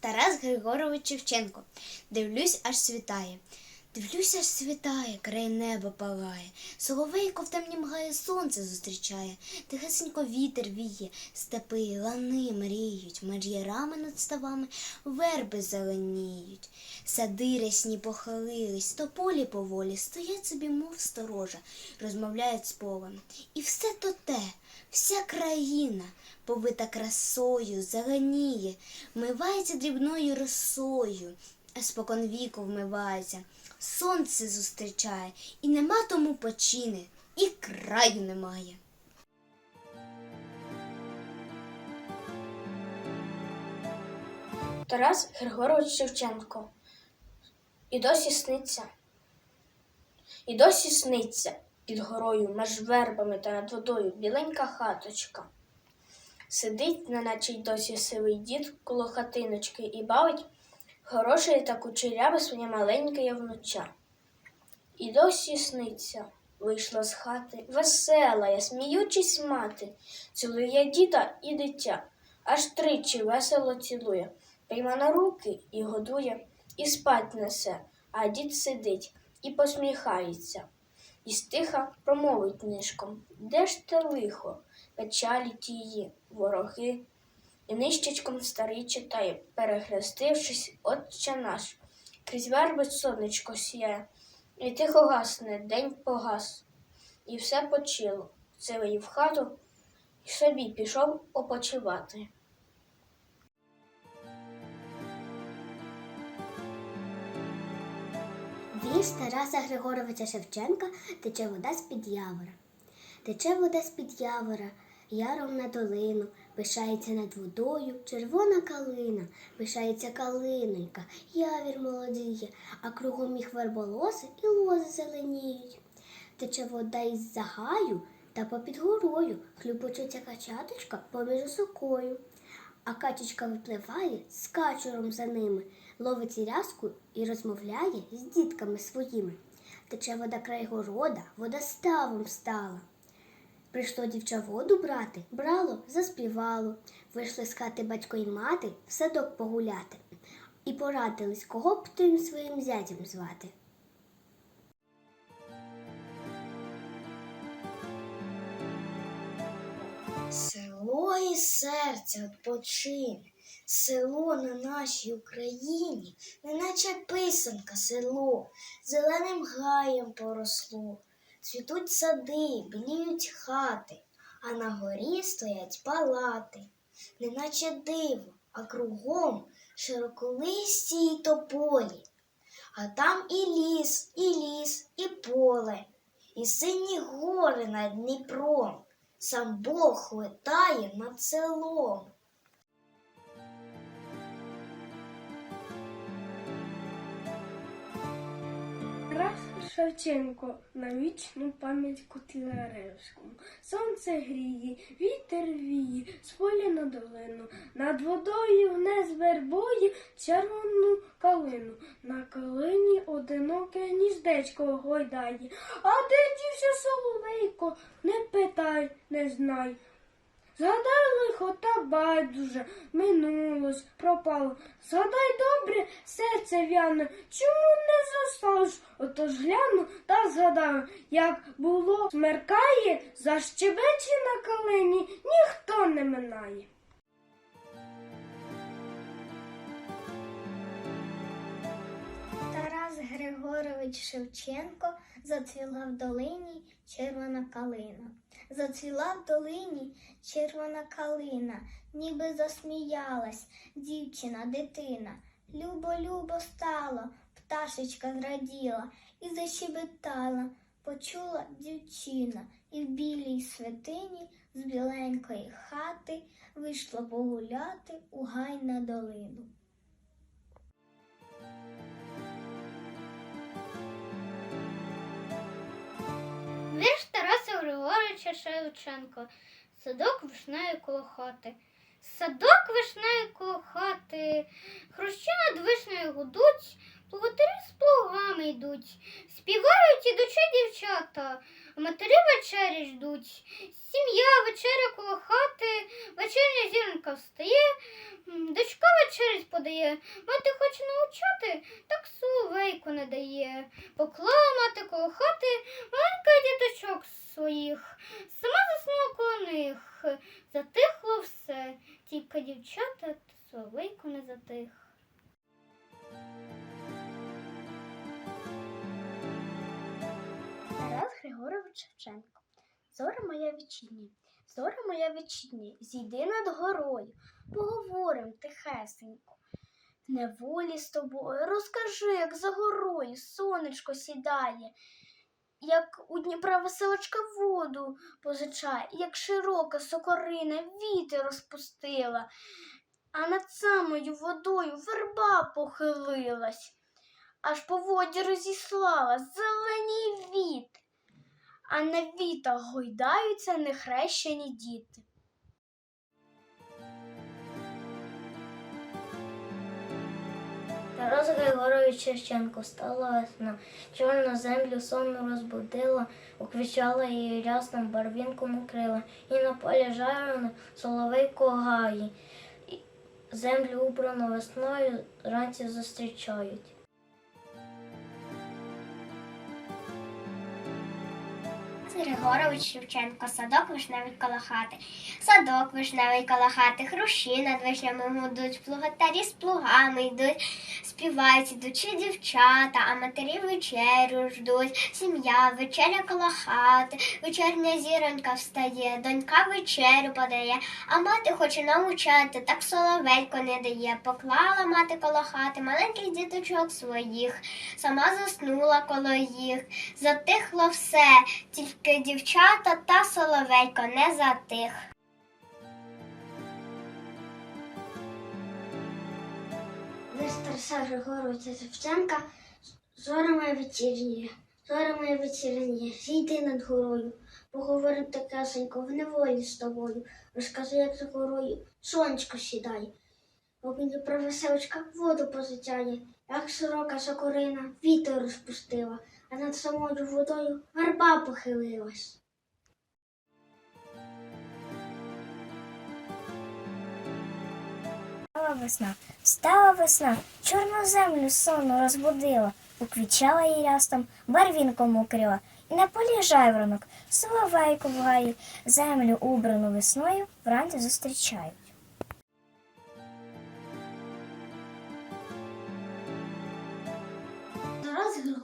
Тарас Григорович Шевченко. Дивлюсь, аж світає. Дивлюсь, аж світає, край неба палає. Соловейко в темні мгає сонце зустрічає. Тихесенько вітер віє, степи, лани мріють, мар'єрами над ставами верби зеленіють. Сади рясні похилились, то полі поволі стоять собі, мов сторожа, розмовляють з полем. І все то те, вся країна, повита красою, зеленіє, вмивається дрібною росою, а спокон віку вмивається, сонце зустрічає, і нема тому почини, і краю немає. Тарас Григорович Шевченко. І досі сниться. І досі сниться під горою, меж вербами та над водою біленька хаточка. Сидить, неначе й досі сивий дід коло хатиночки і бавить хороше та кучеряве своє маленьке явнуча. І досі сниться, вийшла з хати, весела, я сміючись мати, цілує діда і дитя, аж тричі весело цілує, прийма на руки і годує, і спать несе, а дід сидить і посміхається. І стиха промовить нишком, де ж те лихо, печалі тії, вороги. І нищечком старий читає, перехрестившись, отче наш, крізь верби сонечко сіяє, і тихо гасне, день погас, і все почило, сивий в хату, і собі пішов опочивати. Вірш Тараса Григоровича Шевченка тече вода з-під явора. Тече вода з-під явора, яром на долину, пишається над водою червона калина, пишається калинонька, явір молодіє, а кругом їх верболоси і лози зеленіють. Тече вода із загаю та попід горою, хлюпочуться качаточка поміж осокою. А качечка випливає з качуром за ними, ловить рязку і розмовляє з дітками своїми. Тече вода край города, вода ставом стала. Прийшло дівча воду брати, брало, заспівало. Вийшли з хати батько й мати в садок погуляти. І порадились, кого б тим своїм зятям звати. Село і серце відпочине, село на нашій Україні, неначе писанка село, зеленим гаєм поросло. Цвітуть сади, біліють хати, а на горі стоять палати, неначе диво, а кругом широколисті й тополі. А там і ліс, і ліс, і поле, і сині гори над Дніпром. Сам Бог летає над селом. Шевченко на вічну пам'ять Котляревському. Сонце гріє, вітер віє, з поля на долину. Над водою гне з вербою червону калину. На калині одиноке гніздечко гойдає. А де дівся соловейко? Не питай, не знай. Згадай лихо та байдуже, минулось, пропало. Згадай добре, серце в'яне, чому не засталось? Отож гляну та згадаю, як було смеркає, защебечі на калині, ніхто не минає. Тарас Григорович Шевченко зацвіла в долині червона калина. Зацвіла в долині червона калина, ніби засміялась дівчина, дитина. Любо-любо стало, пташечка зраділа і защебетала, почула дівчина, і в білій святині з біленької хати вийшла погуляти у гай на долину. Вірш Тараса Григоровича Шевченко. Садок вишнею коло хати. Садок вишнею коло хати. Хрущі над вишнею гудуть, Плуготарі з плугами йдуть, співають ідучі дівчата, матері вечері ждуть. Сім'я вечеря коло хати, вечерня зіронька встає, дочка вечерять подає. Мати хоче навчати, так соловейку не дає. Поклала мати коло хати маленька діточок своїх, сама заснула коло них. Затихло все, тільки дівчата та соловейко не затих. Тарас Григорович Шевченко. Зора моя вечірня, зора моя вечірня, зійди над горою, поговорим тихесенько. Неволі з тобою розкажи, як за горою сонечко сідає, як у Дніпра веселочка воду позичає, як широка сокорина вітер розпустила, а над самою водою верба похилилась, аж по воді розіслала зелені віти а на вітах гойдаються нехрещені діти. Тарас Григорович Шевченко стала весна, чорну землю сонну розбудила, уквічала її рясним барвінком укрила, і на полі жарено соловейко гаї, і землю убрану весною вранці зустрічають. Григорович Шевченко, садок вишневий коло хати, садок вишневий коло хати, хрущі над вишнями гудуть, плугатарі з плугами йдуть, співають ідучі дівчата, а матері вечерю ждуть, сім'я, вечеря коло хати, вечерня зіронька встає, донька вечерю подає, а мати хоче научати, так соловейко не дає. Поклала мати коло хати маленьких діточок своїх, сама заснула коло їх, затихло все, тільки дівчата та соловейко не затих. Лист Тараса Григоровича Шевченка Зора моя вечірня, зора моя вечірня, зійди над горою, поговорим такесенько в неволі з тобою, розкажи, як за горою сонечко сідає, бо мені про веселочка воду позичає, як широка сокорина вітер розпустила, а над самою водою гарба похилилась. Встала весна, встала весна, чорну землю сонну розбудила, уквічала її рястом, барвінком укрила, і на полі жайворонок, соловейко в гаї, землю убрану весною вранці зустрічають.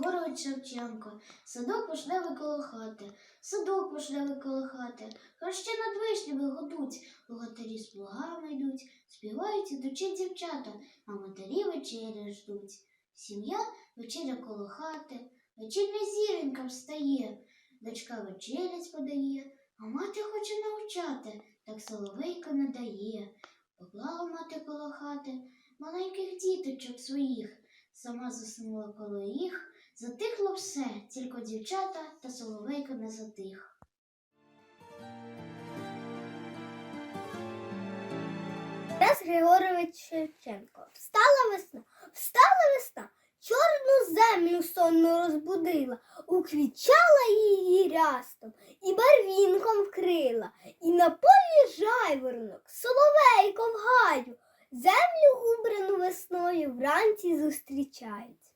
Григорович Шевченко, садок вишневий коло хати, садок вишневий коло хати, хрещі над вишнями гудуть, богатирі з плугами йдуть, співають ідучі дівчата, а матері вечеря ждуть. Сім'я вечеря коло хати, вечірня зіронька встає, дочка вечерять подає, а мати хоче навчати, так соловейко не дає. Поклала мати коло хати маленьких діточок своїх, сама заснула коло їх, затихло все, тільки дівчата та соловейко не затих. Тарас Григорович Шевченко. Встала весна, встала весна, чорну землю сонну розбудила, уквічала її рястом і барвінком вкрила, і на полі жайворонок, соловейко в гаю, землю убрану весною вранці зустрічають.